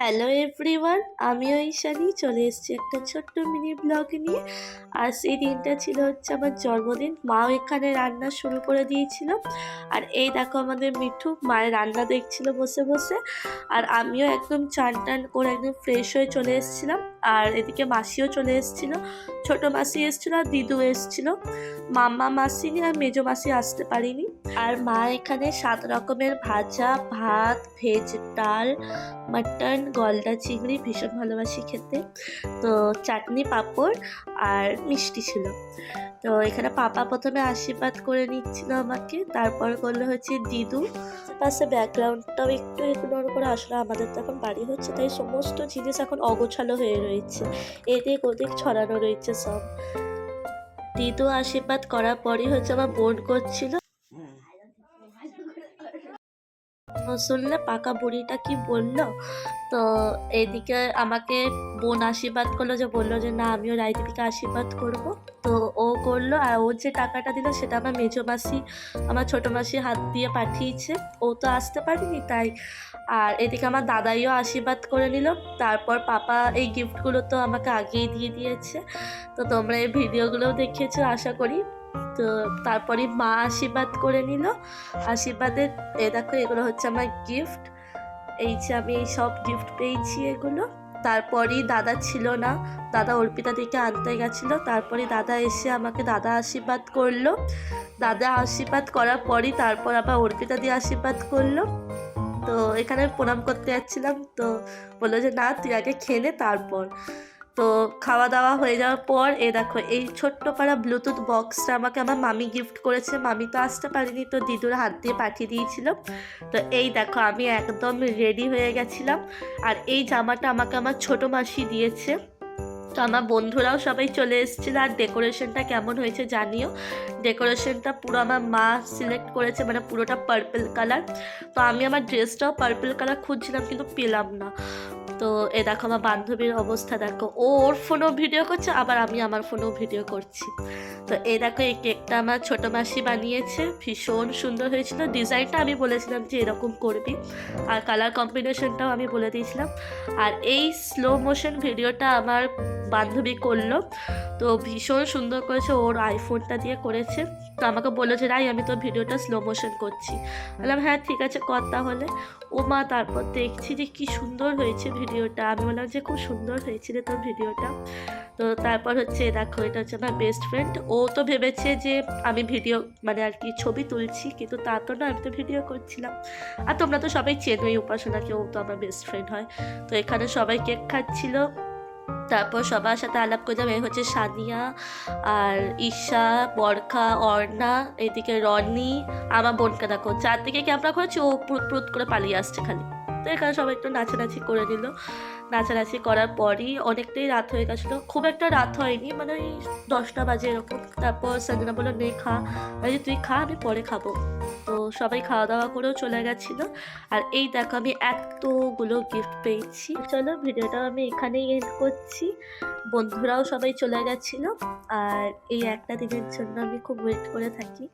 Hello everyone আমিও ঈশানি। চলে এসেছি একটা ছোট্ট মিনি ব্লগ নিয়ে। আর সেই দিনটা ছিল হচ্ছে আমার জন্মদিন। মাও এখানে রান্না শুরু করে দিয়েছিল। আর এই দেখো আমাদের মিঠু মায়ের রান্না দেখছিল বসে বসে। আর আমিও একদম চান টান করে একদম ফ্রেশ হয়ে চলে এসেছিলাম। আর এদিকে মাসিও চলে এসেছিল। ছোট মাসি এসেছিল আর দিদু এসেছিল। মাম্মা মাসিনি আর মেজো মাসি আসতে পারিনি। আর মা এখানে সাত রকমের ভাজা, ভাত, ভেজ, ডাল, মাটন, গলদা চিংড়ি ভীষণ ভালোবাসি খেতে। তো চাটনি, পাঁপড় আর মিষ্টি ছিল। তো এখানে পাপা প্রথমে আশীর্বাদ করে নিচ্ছিল আমাকে, তারপর করল হচ্ছে দিদু। পাশে ব্যাকগ্রাউন্ডটাও একটু ইগনোর করে আসলে আমাদের তো এখন বাড়ি হচ্ছে, তাই সমস্ত জিনিস এখন অগোছালো হয়ে রয়েছে। এদিক ওদিক ছড়ানো রয়েছে সব। দিদু আশীর্বাদ করার পরই হচ্ছে আমার বোন করছিল তো শুনলে পাকা বুড়িটা কি বলল? তো এদিকে আমাকে বোন আশীর্বাদ করল যে বলল যে, না, আমিও রায়দিদিকে আশীর্বাদ করব। তো ও করল আর ও যে টাকাটা দিল সেটা আমার মেজো মাসি, আমার ছোটো মাসি হাত দিয়ে পাঠিয়েছে। ও তো আসতে পারেনি তাই। আর এদিকে আমার দাদাইও আশীর্বাদ করে নিল। তারপর পাপা এই গিফটগুলো তো আমাকে আগেই দিয়ে দিয়েছে। তো তোমরা এই ভিডিওগুলোও দেখিয়েছো আশা করি। তো তারপরে মা আশীর্বাদ করে নিল। আশীর্বাদের, এ দেখো, এগুলো হচ্ছে আমার গিফট এই যে আমি সব গিফট পেয়েছি এগুলো। তারপরই দাদা ছিল না। দাদা অর্পিতা দিকে আনতে গেছিল। তারপরে দাদা এসে আমাকে দাদা আশীর্বাদ করল। দাদা আশীর্বাদ করার পরই তারপর আবার অর্পিতা দিয়ে আশীর্বাদ করল। তো এখানে প্রণাম করতে যাচ্ছিলাম। তো বলল যে, না, তুই আগে খেলে তারপর। তো খাওয়া দাওয়া হয়ে যাওয়ার পর, এ দেখো, এই ছোট্ট পাড়া ব্লুটুথ বক্সটা আমাকে আমার মামি গিফট করেছে। মামি তো আসতে পারিনি, তো দিদুর হাত দিয়ে পাঠিয়ে দিয়েছিল। তো এই দেখো, আমি একদম রেডি হয়ে গেছিলাম। আর এই জামাটা আমাকে আমার ছোট মাসি দিয়েছে। তো আমার বন্ধুরাও সবাই চলে এসেছিল। আর ডেকোরেশনটা কেমন হয়েছে জানিও? ডেকোরেশনটা পুরো আমার মা সিলেক্ট করেছে মানে পুরোটা পার্পল কালার তো আমি আমার ড্রেসটাও পার্পল কালার খুঁজছিলাম, কিন্তু পেলাম না। তো এ দেখো আমার বান্ধবীর অবস্থা, দেখো। ও ওর ফোনেও ভিডিও করছে, আবার আমি আমার ফোনেও ভিডিও করছি। তো এ দেখো, এই কেকটা আমার ছোটো মাসি বানিয়েছে, ভীষণ সুন্দর হয়েছিল। ডিজাইনটা আমি বলেছিলাম যে এরকম করবি, আর কালার কম্বিনেশনটাও আমি বলে দিয়েছিলাম। আর এই স্লো মোশন ভিডিওটা আমার বান্ধবী করল। তো ভীষণ সুন্দর করেছে ওর আইফোনটা দিয়ে করেছে। তো আমাকে বলল যে রাই, আমি তো ভিডিওটা স্লো মোশন করছি। বললাম হ্যাঁ ঠিক আছে, কর তাহলে। ও মা তারপর দেখছি যে কি সুন্দর হয়েছে ভিডিওটা। আমি বললাম যে, খুব সুন্দর হয়েছিল তোর ভিডিওটা। তো তারপর হচ্ছে, দেখো, এটা হচ্ছে আমার বেস্ট ফ্রেন্ড ও তো ভেবেছে যে, আমি ভিডিও মানে আর কি ছবি তুলছি, কিন্তু তা তো না, আমি তো ভিডিও করছিলাম। আর তোমরা তো সবাই চেনোই ও তো আমার বেস্ট ফ্রেন্ড হয়। তো এখানে সবাই কেক খাচ্ছিল। তারপর সবার সাথে আলাপ করলাম এই হচ্ছে সানিয়া আর ঈশা, বরখা, অর্ণা, এদিকে রনি, আমার বোনকে দেখো। চারদিকে ক্যামেরা করেছি ও প্রুত প্রুত করে পালিয়ে আসছে খালি। তো এখানে সবাই একটু নাচানাচি করে নিল। নাচানাচি করার পরই অনেকটাই রাত হয়ে গেছিল। খুব একটা রাত হয়নি মানে ওই দশটা বাজে এরকম। তারপর সঞ্জনা বলল, নে খা। তুই খা, আমি পরে খাব। তো সবাই খাওয়া দাওয়া করেও চলে গেছিল। আর এই দেখো আমি এতগুলো গিফট পেয়েছি। চলো ভিডিওটা আমি এখানেই এন্ড করছি। বন্ধুরাও সবাই চলে গেছিল। আর এই একটা দিনের জন্য আমি খুব ওয়েট করে থাকি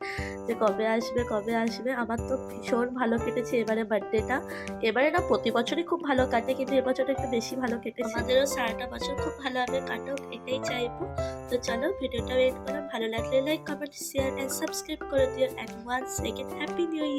যে কবে আসবে কবে আসবে। আমার তো ভীষণ ভালো কেটেছে এবারে বার্থডেটা এবারে না, প্রতি বছরই খুব ভালো কাটে, কিন্তু এবছর একটু বেশি ভালো কেটেছে। আমাদেরও সারাটা বছর খুব ভালোভাবে কাটাও এটাই চাইব। তো চলো ভিডিওটা ওয়েট করো ভালো লাগলে like comment share and subscribe করে দিও। And once and Happy New Year!